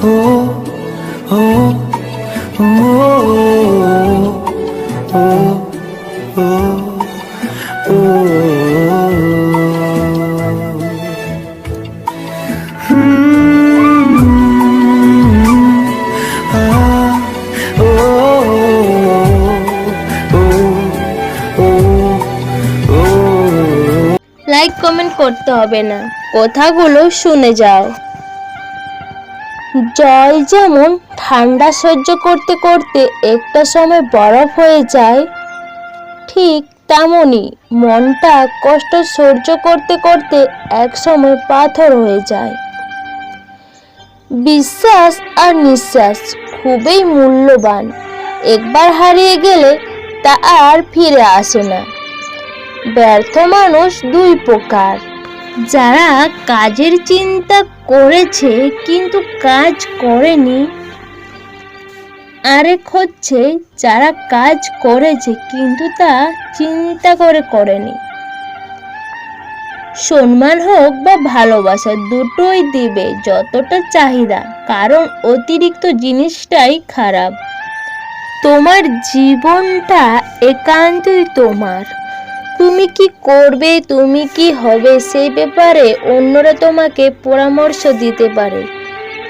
Like comment করতে হবে না। কথাগুলো শুনে যাও। জল যেমন ঠান্ডা সহ্য করতে করতে একটা সময় বরফ হয়ে যায়, ঠিক তেমনই মনটা কষ্ট সহ্য করতে করতে এক সময় পাথর হয়ে যায়। বিশ্বাস আর নিঃশ্বাস খুবই মূল্যবান। একবার হারিয়ে গেলে তা আর ফিরে আসে না। ব্যর্থ মানুষ দুই প্রকার। যারা কাজের চিন্তা করেছে কিন্তু কাজ করেনি, আরেক হচ্ছে যারা কাজ করেছে কিন্তু তা চিন্তা করে করেনি। সম্মান হোক বা ভালোবাসা দুটোই দিবে যতটা চাহিদা, কারণ অতিরিক্ত জিনিসটাই খারাপ। তোমার জীবনটা একান্তই তোমার। তুমি কি করবে, তুমি কি হবে সেই ব্যাপারে অন্যরা তোমাকে পরামর্শ দিতে পারে।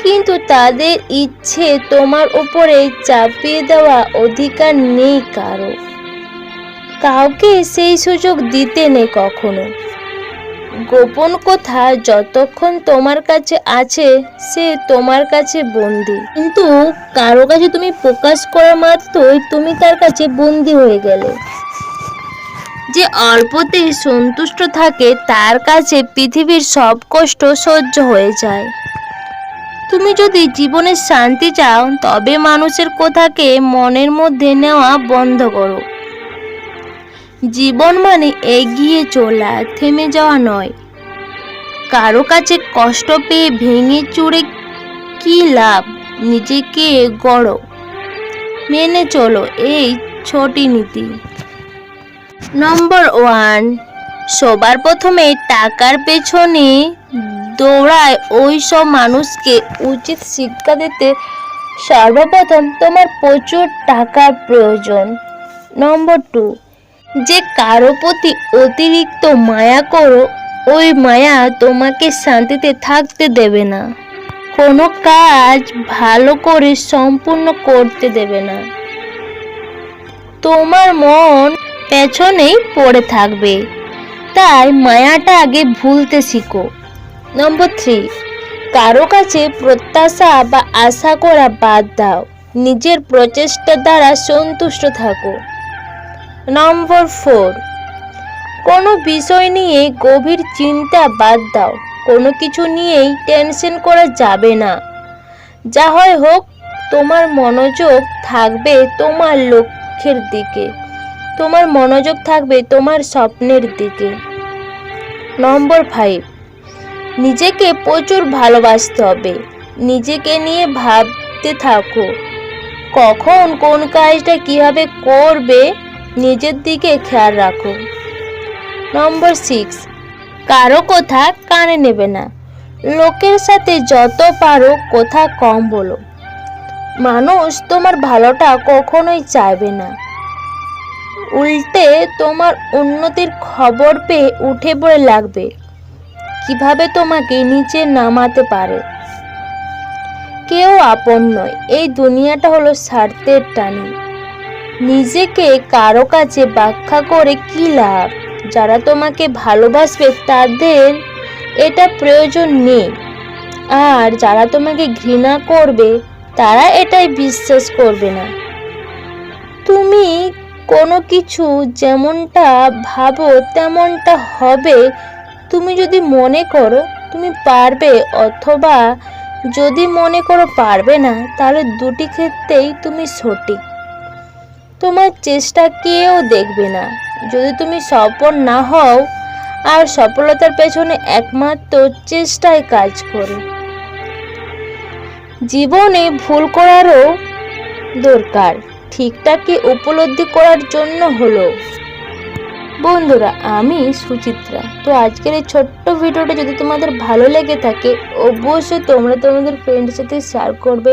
কিন্তু তাদের ইচ্ছে তোমার উপরে চাপিয়ে দেওয়া অধিকার নেই কারও। কাউকে সেই সুযোগ দিতে নেই কখনো। গোপন কথা যতক্ষণ তোমার কাছে আছে, সে তোমার কাছে বন্দি। কিন্তু কারও কাছে তুমি প্রকাশ করা মাত্রই তুমি তার কাছে বন্দি হয়ে গেলে। যে অল্পতেই সন্তুষ্ট থাকে, তার কাছে পৃথিবীর সব কষ্ট সহ্য হয়ে যায়। তুমি যদি জীবনের শান্তি চাও, তবে মানুষের কথাকে মনের মধ্যে নেওয়া বন্ধ করো। জীবন মানে এগিয়ে চলা, থেমে যাওয়া নয়। কারও কাছে কষ্ট পেয়ে ভেঙে চুরে কি লাভ? নিজেকে গড়ো। মেনে চলো, এই ছোটি নীতি। নম্বর ওয়ান সবার প্রথমে টাকার পেছনে দৌড়ায়। ওই সব মানুষকে উচিত শিক্ষা দিতে সর্বপ্রথম তোমার প্রচুর টাকার প্রয়োজন। নম্বর টু যে কারও প্রতি অতিরিক্ত মায়া করো, ওই মায়া তোমাকে শান্তিতে থাকতে দেবে না। কোনো কাজ ভালো করে সম্পূর্ণ করতে দেবে না। তোমার মন পেছনেই পড়ে থাকবে। তাই মায়াটা আগে ভুলতে শিখো। নম্বর থ্রি কারও কাছে প্রত্যাশা বা আশা করা বাদ দাও। নিজের প্রচেষ্টা দ্বারা সন্তুষ্ট থাকো। নম্বর ফোর কোনো বিষয় নিয়ে গভীর চিন্তা বাদ দাও। কোনো কিছু নিয়েই টেনশন করা যাবে না। যা হয় হোক, তোমার মনোযোগ থাকবে তোমার লক্ষ্যের দিকে। তোমার মনোযোগ থাকবে তোমার স্বপ্নের দিকে। নম্বর ফাইভ নিজেকে প্রচুর ভালোবাসতে হবে। নিজেকে নিয়ে ভাবতে থাকো। কখন কোন কাজটা কীভাবে করবে নিজের দিকে খেয়াল রাখো। নম্বর সিক্স কারও কথা কানে নেবে না। লোকের সাথে যত পারো কথা কম বলো। মানুষ তোমার ভালোটা কখনোই চাইবে না। উল্টে তোমার উন্নতির খবর পেয়ে উঠে পড়ে লাগবে। কীভাবে তোমাকে নিচে নামাতে পারে? কেউ আপন নয়, এই দুনিয়াটা হলো স্বার্থের টানি। নিজেকে কারও কাছে ব্যাখ্যা করে কি লাভ? যারা তোমাকে ভালোবাসবে, তাদের এটা প্রয়োজন নেই। আর যারা তোমাকে ঘৃণা করবে, তারা এটাই বিশ্বাস করবে না। তুমি কোনো কিছু যেমনটা ভাবো তেমনটা হবে। তুমি যদি মনে করো, তুমি পারবে অথবা যদি মনে করো পারবে না, তাহলে দুটি ক্ষেত্রেই তুমি সঠিক। তোমার চেষ্টা কেউ দেখবে না। যদি তুমি সফল না হও, আর সফলতার পেছনে একমাত্র চেষ্টায় কাজ করে। জীবনে ভুল করারও দরকার। ঠিকটাকে উপলব্ধি করার জন্য হলো। বন্ধুরা, আমি সুচিত্রা। তো আজকের এই ছোট্ট ভিডিওটা যদি তোমাদের ভালো লেগে থাকে, অবশ্যই তোমরা তোমাদের ফ্রেন্ডের সাথে শেয়ার করবে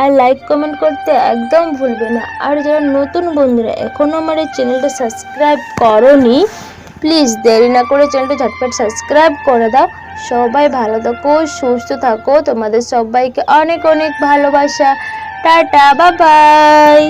আর লাইক কমেন্ট করতে একদম ভুলবে না। আর যারা নতুন বন্ধুরা এখনও আমার এই চ্যানেলটা সাবস্ক্রাইব করনি প্লিজ দেরি না করে চ্যানেলটা ঝটপট সাবস্ক্রাইব করে দাও। সবাই ভালো থাকো, সুস্থ থাকো। তোমাদের সবাইকে অনেক অনেক ভালোবাসা। Tata bye